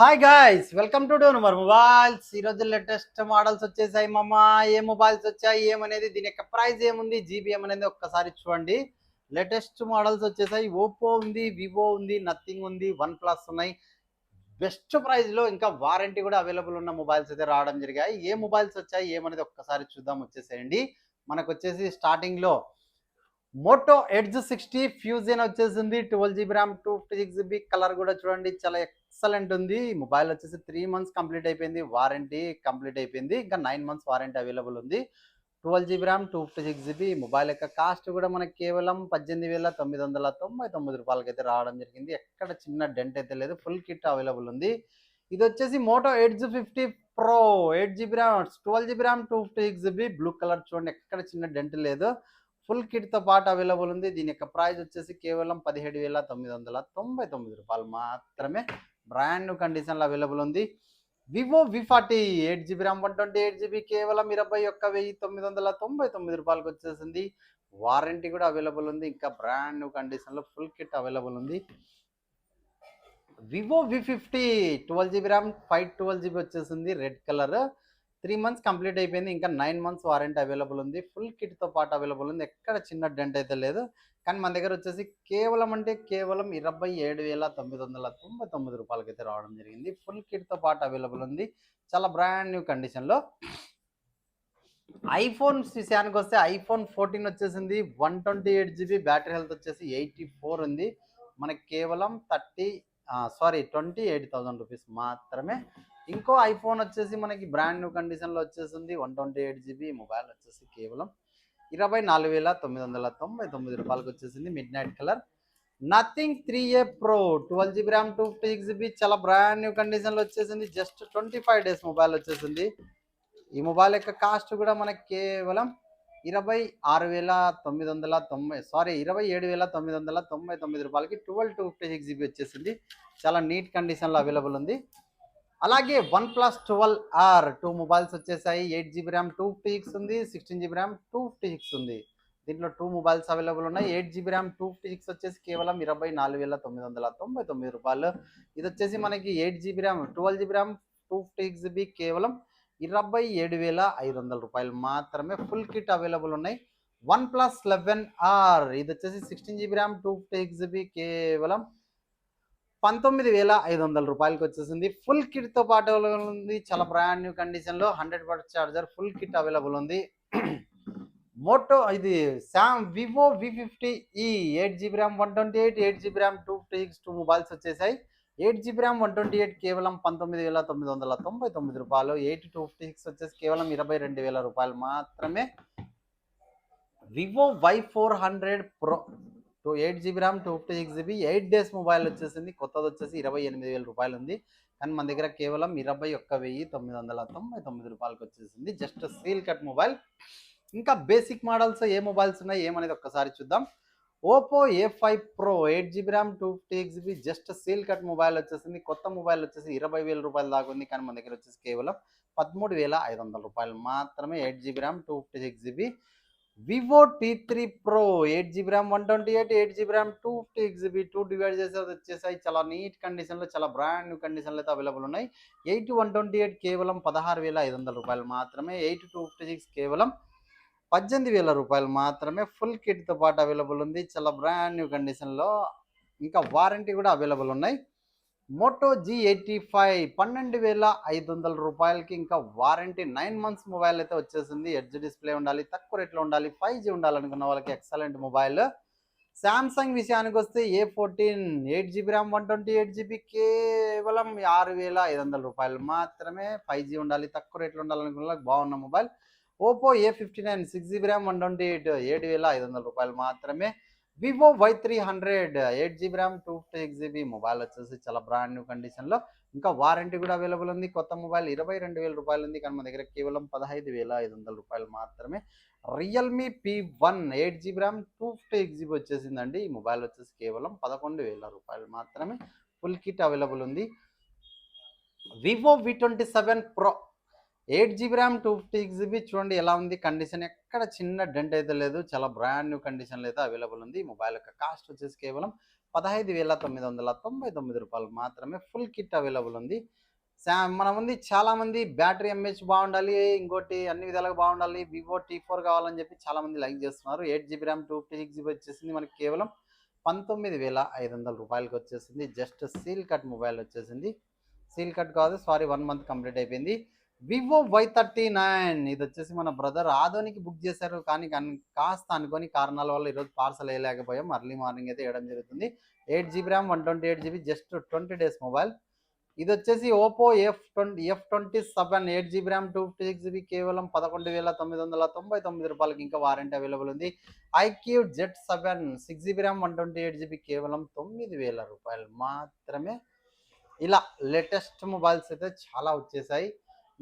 Hi guys welcome to డోన్ మరి mobiles ఈ రోజు లేటెస్ట్ మోడల్స్ వచ్చేసాయి మమ్మ ఏ మొబైల్స్ వచ్చాయి ఏమనేది దీని యొక్క ప్రైస్ ఏముంది జీబీఎం అనేది ఒక్కసారి చూడండి. లేటెస్ట్ మోడల్స్ వచ్చేసాయి. ఓప్పో ఉంది వివో ఉంది నథింగ్ ఉంది వన్ ప్లస్ ఉన్నాయి బెస్ట్ ప్రైస్లో ఇంకా వారంటీ కూడా అవైలబుల్ ఉన్న మొబైల్స్ అయితే రావడం జరిగాయి. ఏ మొబైల్స్ వచ్చాయి ఏమనేది ఒక్కసారి చూద్దాం వచ్చేసేయండి. మనకు వచ్చేసి స్టార్టింగ్లో మోటో ఎడ్జ్ సిక్స్టీ ఫ్యూజన్ వచ్చేసింది. Twelve GB RAM two fifty six GB colour కూడా చూడండి. చాలా ఎక్సలెంట్ ఉంది. మొబైల్ వచ్చేసి త్రీ మంత్స్ కంప్లీట్ అయిపోయింది. వారంటీ కంప్లీట్ అయిపోయింది. ఇంకా నైన్ మంత్స్ వారంటీ అవైలబుల్ ఉంది. Twelve GB RAM two fifty six GB mobile యొక్క కాస్ట్ కూడా మనకి కేవలం పద్దెనిమిది వేల తొమ్మిది వందల తొంభై తొమ్మిది రూపాయలకి అయితే రావడం జరిగింది. ఎక్కడ చిన్న డెంట్ అయితే లేదు. ఫుల్ కిట్ అవైలబుల్ ఉంది. ఇది వచ్చేసి Moto eight fifty Pro. Eight GB RAM twelve GB RAM two fifty six GB blue colour చూడండి. ఎక్కడ చిన్న డెంట్ లేదు. ఫుల్ కిట్తో పాటు అవైలబుల్ ఉంది. దీని యొక్క ప్రైస్ వచ్చేసి కేవలం పదిహేడు వేల తొమ్మిది వందల తొంభై తొమ్మిది రూపాయలు మాత్రమే. బ్రాండ్ న్యూ కండిషన్లో అవైలబుల్ ఉంది. Vivo V forty eight GB RAM one twenty eight GB కేవలం ఇరవై ఒక్క వెయ్యి తొమ్మిది వందల తొంభై తొమ్మిది రూపాయలకు వచ్చేసింది. వారంటీ కూడా అవైలబుల్ ఉంది. ఇంకా బ్రాండ్ న్యూ కండిషన్లో ఫుల్ కిట్ అవైలబుల్ ఉంది. Vivo V fifty twelve GB RAM five twelve GB వచ్చేసింది. Red colour three months complete అయిపోయింది. ఇంకా నైన్ మంత్స్ వారంటీ అవైలబుల్ ఉంది. ఫుల్ కిట్తో పాటు అవైలబుల్ ఉంది. ఎక్కడ చిన్న డెంట్ అయితే లేదు. కానీ మన దగ్గర వచ్చేసి కేవలం అంటే కేవలం ఇరవై ఏడు వేల తొమ్మిది వందల తొంభై తొమ్మిది రూపాయలకి అయితే రావడం జరిగింది. ఫుల్ కిట్తో పాటు అవైలబుల్ ఉంది. చాలా బ్రాండ్ న్యూ కండిషన్లో. ఐఫోన్ విషయానికి వస్తే ఐఫోన్ ఫోర్టీన్ వచ్చేసింది. One twenty eight GB battery health వచ్చేసి ఎయిటీ ఫోర్ ఉంది. మనకి కేవలం thirty sorry twenty eight thousand rupees మాత్రమే. ఇంకో ఐఫోన్ వచ్చేసి మనకి బ్రాండ్ న్యూ కండిషన్లో వచ్చేసింది. One twenty eight GB mobile వచ్చేసి కేవలం ఇరవై నాలుగు వేల తొమ్మిది వందల తొంభై తొమ్మిది రూపాయలకు వచ్చేసింది midnight colour Nothing three A Pro twelve GB RAM two fifty six GB చాలా బ్రాండ్ న్యూ కండిషన్లో వచ్చేసింది. Just twenty five days mobile వచ్చేసింది. ఈ మొబైల్ యొక్క కాస్ట్ కూడా మనకి కేవలం ఇరవై ఆరు వేల తొమ్మిది వందల తొంభై సారీ ఇరవై ఏడు వేల తొమ్మిది వందల తొంభై తొమ్మిది రూపాయలకి twelve two fifty six GB వచ్చేసింది. చాలా నీట్ కండిషన్లో అవైలబుల్ ఉంది. అలాగే OnePlus twelve R two mobiles వచ్చేసాయి. Eight GB RAM two fifty six ఉంది. Sixteen GB RAM two fifty six ఉంది. దీంట్లో టూ మొబైల్స్ అవైలబుల్ ఉన్నాయి. Eight GB RAM two fifty six వచ్చేసి కేవలం ఇరవై నాలుగు వేల తొమ్మిది వందల తొంభై తొమ్మిది రూపాయలు. ఇది వచ్చేసి మనకి eight GB RAM twelve GB RAM two fifty six GB కేవలం ఇరవై ఏడు వేల ఐదు వందల రూపాయలు మాత్రమే ఫుల్ కిట్ అవైలబుల్ ఉన్నాయి. వన్ ప్లస్ లెవెన్ ఆర్ ఇది వచ్చేసి sixteen GB RAM two fifty six GB కేవలం పంతొమ్మిది వేల ఐదు వందల రూపాయలకి వచ్చేసింది. ఫుల్ కిట్తో పాటు అవైలబుల్ ఉంది. చాలా బ్రాండ్ న్యూ కండిషన్లో hundred percent charger full kit available ఉంది. మోటో ఇది Sam Vivo V fifty e eight GB RAM one twenty eight eight GB RAM two fifty six two mobiles వచ్చేసాయి. Eight GB RAM one twenty eight కేవలం పంతొమ్మిది వేల తొమ్మిది వందల తొంభై తొమ్మిది రూపాయలు. ఎయిట్ టూ ఫిఫ్టీ సిక్స్ వచ్చేసి కేవలం ఇరవై రెండు వేల రూపాయలు మాత్రమే. Vivo Y four hundred pro two eight GB RAM two fifty six GB eight days mobile వచ్చేసింది. కొత్తది వచ్చేసి ఇరవై ఎనిమిది వేల రూపాయలు ఉంది. కానీ మన దగ్గర కేవలం ఇరవై ఒక్క వెయ్యి తొమ్మిది వందల తొంభై తొమ్మిది రూపాయలకి వచ్చేసింది. Just seal cut mobile. ఇంకా బేసిక్ మోడల్స్ ఏ మొబైల్స్ ఉన్నాయి ఏమనేది ఒక్కసారి చూద్దాం. Oppo A five pro eight GB RAM two fifty eight GB just seal cut mobile వచ్చేసింది. కొత్త మొబైల్ వచ్చేసి ఇరవై వేల రూపాయలు దాకా ఉంది. కానీ మన దగ్గర వచ్చేసి కేవలం పదమూడు వేల ఐదు వందల రూపాయలు మాత్రమే eight GB RAM two fifty six GB Vivo T three pro eight GB RAM one twenty eight eight GB RAM two fifty six GB two divide చేసి వచ్చేసాయి. చాలా నీట్ కండిషన్లో చాలా బ్రాండ్ న్యూ కండిషన్లో అయితే అవైలబుల్ ఉన్నాయి. ఎయిట్ వన్ ట్వంటీ ఎయిట్ కేవలం పదహారు వేల ఐదు వందల రూపాయలు మాత్రమే ఎయిట్ టూ ఫిఫ్టీ సిక్స్ కేవలం పద్దెనిమిది వేల రూపాయలు మాత్రమే ఫుల్ కిట్తో పాటు అవైలబుల్ ఉంది. చాలా బ్రాండ్ న్యూ కండిషన్లో ఇంకా వారంటీ కూడా అవైలబుల్ ఉన్నాయి. మోటో జీ ఎయిటీ ఫైవ్ పన్నెండు వేల ఐదు వందల రూపాయలకి ఇంకా వారంటీ నైన్ మంత్స్ మొబైల్ అయితే వచ్చేసింది. ఎడ్జ్ డిస్ప్లే ఉండాలి తక్కువ రేట్లో ఉండాలి ఫైవ్ జీ ఉండాలనుకున్న వాళ్ళకి ఎక్సలెంట్ మొబైల్ శాంసంగ్ విషయానికి వస్తే A fourteen eight GB RAM one twenty eight GB కేవలం ఆరు వేల ఐదు వందల రూపాయలు మాత్రమే ఫైవ్ జీ ఉండాలి తక్కువ రేట్లో ఉండాలనుకున్న వాళ్ళకి బాగున్న mobile Oppo A fifty nine six GB RAM one twenty eight ఏడు వేల ఐదు వందల రూపాయలు మాత్రమే Vivo Y three hundred eight GB RAM two fifty six GB mobile వచ్చేసి చాలా బ్రాండ్ న్యూ కండిషన్లో ఇంకా వారంటీ కూడా అవైలబుల్ ఉంది. కొత్త మొబైల్ ఇరవై రెండు వేల రూపాయలు ఉంది. కానీ మన దగ్గర కేవలం పదహైదు వేల ఐదు వందల రూపాయలు మాత్రమే. Realme P one eight GB RAM two fifty six GB వచ్చేసిందండి. ఈ మొబైల్ వచ్చేసి కేవలం పదకొండు వేల రూపాయలు మాత్రమే. ఫుల్ కిట్ అవైలబుల్ ఉంది. Vivo V twenty seven pro eight GB RAM two fifty six GB చూడండి ఎలా ఉంది. కండిషన్ ఎక్కడ చిన్న డెంట్ అయితే లేదు. చాలా బ్రాండ్ న్యూ కండిషన్లో అయితే అవైలబుల్ ఉంది. మొబైల్ యొక్క కాస్ట్ వచ్చేసి కేవలం పదహైదు వేల తొమ్మిది వందల తొంభై తొమ్మిది రూపాయలు మాత్రమే. ఫుల్ కిట్ అవైలబుల్ ఉంది. మన ఉంది చాలామంది బ్యాటరీ ఎంహెచ్ బాగుండాలి ఇంకోటి అన్ని విధాలుగా బాగుండాలి. వివో టీ ఫోర్ కావాలని చెప్పి చాలా మంది లైక్ చేస్తున్నారు. Eight GB RAM two fifty six GB వచ్చేసింది. మనకి కేవలం పంతొమ్మిది వేల ఐదు వందల రూపాయలకి వచ్చేసింది. జస్ట్ సీల్ కట్ మొబైల్ వచ్చేసింది. సీల్ కట్ కాదు సారీ వన్ మంత్ కంప్లీట్ అయిపోయింది. Vivo Y thirty nine. ఇది వచ్చేసి మన బ్రదర్ ఆదోనికి బుక్ చేశారు కానీ కన్- కాస్త అనుకోని కారణాల వల్ల ఈరోజు పార్సల్ వేయలేకపోయాం. అర్లీ మార్నింగ్ అయితే వేయడం జరుగుతుంది. Eight GB RAM one twenty eight GB just twenty days mobile. ఇది వచ్చేసి Oppo F twenty F twenty seven. Eight GB RAM two fifty six GB కేవలం పదకొండు వేల తొమ్మిది వందల తొంభై తొమ్మిది రూపాయలకి ఇంకా వారంటీ అవైలబుల్ ఉంది. IQOO Z seven six GB RAM one twenty eight GB కేవలం తొమ్మిది వేల రూపాయలు మాత్రమే. ఇలా లేటెస్ట్ మొబైల్స్ అయితే చాలా వచ్చేసాయి.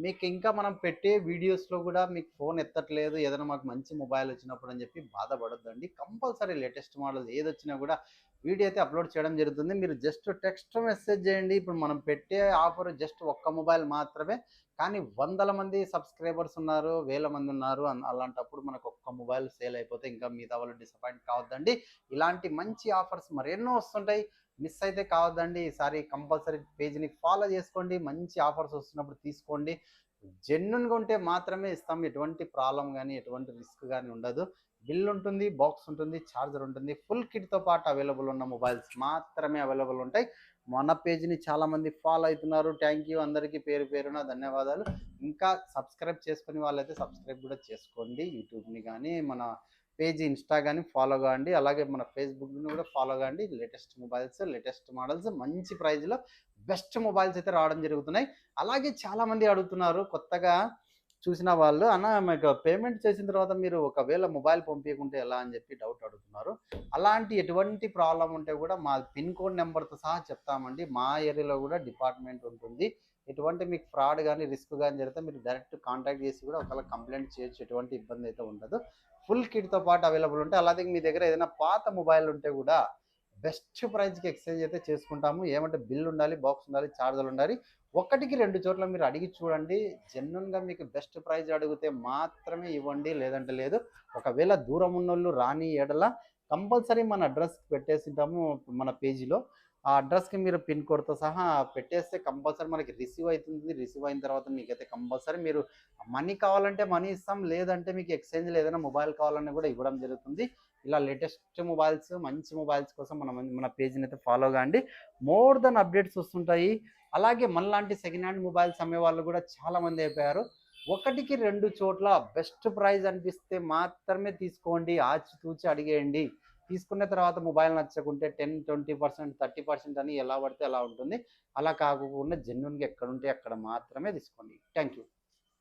మీకు ఇంకా మనం పెట్టే వీడియోస్లో కూడా మీకు ఫోన్ ఎత్తట్లేదు ఏదైనా మాకు మంచి మొబైల్ వచ్చినప్పుడు అని చెప్పి బాధపడొద్దండి. కంపల్సరీ లేటెస్ట్ మోడల్ ఏది వచ్చినా కూడా వీడియో అయితే అప్లోడ్ చేయడం జరుగుతుంది. మీరు జస్ట్ టెక్స్ట్ మెసేజ్ చేయండి. ఇప్పుడు మనం పెట్టే ఆఫర్ జస్ట్ ఒక్క మొబైల్ మాత్రమే. కానీ వందల మంది సబ్స్క్రైబర్స్ ఉన్నారు వేల మంది ఉన్నారు అలాంటప్పుడు మనకు ఒక్క మొబైల్ సేల్ అయిపోతే ఇంకా మిగతా వాళ్ళు డిసప్పాయింట్ కావద్దండి. ఇలాంటి మంచి ఆఫర్స్ మరెన్నో వస్తుంటాయి. మిస్ అయితే కావద్దండి. ఈసారి కంపల్సరీ పేజ్ని ఫాలో చేసుకోండి. మంచి ఆఫర్స్ వస్తున్నప్పుడు తీసుకోండి. జెన్యున్గా ఉంటే మాత్రమే ఇస్తాం. ఎటువంటి ప్రాబ్లం కానీ ఎటువంటి రిస్క్ కానీ ఉండదు. బిల్ ఉంటుంది బాక్స్ ఉంటుంది ఛార్జర్ ఉంటుంది. ఫుల్ కిట్తో పాటు అవైలబుల్ ఉన్న మొబైల్స్ మాత్రమే అవైలబుల్ ఉంటాయి. మన పేజ్ని చాలామంది ఫాలో అవుతున్నారు. థ్యాంక్ యూ అందరికీ పేరు పేరున ధన్యవాదాలు. ఇంకా సబ్స్క్రైబ్ చేసుకునే వాళ్ళైతే సబ్స్క్రైబ్ కూడా చేసుకోండి. యూట్యూబ్ని కానీ మన పేజ్ ఇన్స్టా కానీ ఫాలో కావండి అలాగే మన ఫేస్బుక్ని కూడా ఫాలో కావండి లేటెస్ట్ మొబైల్స్ లేటెస్ట్ మోడల్స్ మంచి ప్రైజ్లో బెస్ట్ మొబైల్స్ అయితే రావడం జరుగుతున్నాయి. అలాగే చాలామంది అడుగుతున్నారు కొత్తగా చూసిన వాళ్ళు అన్న మీకు పేమెంట్ చేసిన తర్వాత మీరు ఒకవేళ మొబైల్ పంపించకుంటే ఎలా? అని చెప్పి డౌట్ అడుగుతున్నారు. అలాంటి ఎటువంటి ప్రాబ్లం ఉంటే కూడా మా పిన్ కోడ్ నెంబర్తో సహా చెప్తామండి. మా ఏరియాలో కూడా డిపార్ట్మెంట్ ఉంటుంది. ఎటువంటి మీకు ఫ్రాడ్ కానీ రిస్క్ కానీ జరిగితే మీరు డైరెక్ట్ కాంటాక్ట్ చేసి కూడా ఒకవేళ కంప్లైంట్ చేయొచ్చు ఎటువంటి ఇబ్బంది అయితే ఉండదు. ఫుల్ కిట్తో పాటు అవైలబుల్ ఉంటాయి అలాగే మీ దగ్గర ఏదైనా పాత మొబైల్ ఉంటే కూడా బెస్ట్ ప్రైస్కి ఎక్స్చేంజ్ అయితే చేసుకుంటాము. ఏమంటే బిల్ ఉండాలి బాక్స్ ఉండాలి ఛార్జర్ ఉండాలి. ఒకటికి రెండు చోట్ల మీరు అడిగి చూడండి. జెన్యున్గా మీకు బెస్ట్ ప్రైజ్ అడిగితే మాత్రమే ఇవ్వండి లేదంటే లేదు. ఒకవేళ దూరం ఉన్నోళ్ళు రాని ఎడల కంపల్సరీ మన అడ్రస్ పెట్టేసింటాము మన పేజీలో ఆ అడ్రస్కి మీరు పిన్ కోడ్తో సహా పెట్టేస్తే కంపల్సరీ మనకి రిసీవ్ అవుతుంది. రిసీవ్ అయిన తర్వాత మీకైతే కంపల్సరీ మీరు మనీ కావాలంటే మనీ ఇస్తాం. లేదంటే మీకు ఎక్స్చేంజ్లో ఏదైనా మొబైల్ కావాలన్నా కూడా ఇవ్వడం జరుగుతుంది. ఇలా లేటెస్ట్ మొబైల్స్ మంచి మొబైల్స్ కోసం మన మన పేజీని అయితే ఫాలో కాండి. మోర్ దెన్ అప్డేట్స్ వస్తుంటాయి. అలాగే మనలాంటి సెకండ్ హ్యాండ్ మొబైల్స్ అమ్మే వాళ్ళు కూడా చాలా మంది అయిపోయారు. ఒకటికి రెండు చోట్ల బెస్ట్ ప్రైజ్ అనిపిస్తే మాత్రమే తీసుకోండి. ఆచితూచి అడిగేయండి. తీసుకున్న తర్వాత mobile నచ్చకుంటే ten twenty percent thirty percent అని ఎలా పడితే అలా ఉంటుంది. అలా కాకుండా జెన్యున్గా ఎక్కడుంటే అక్కడ మాత్రమే తీసుకోండి. Thank you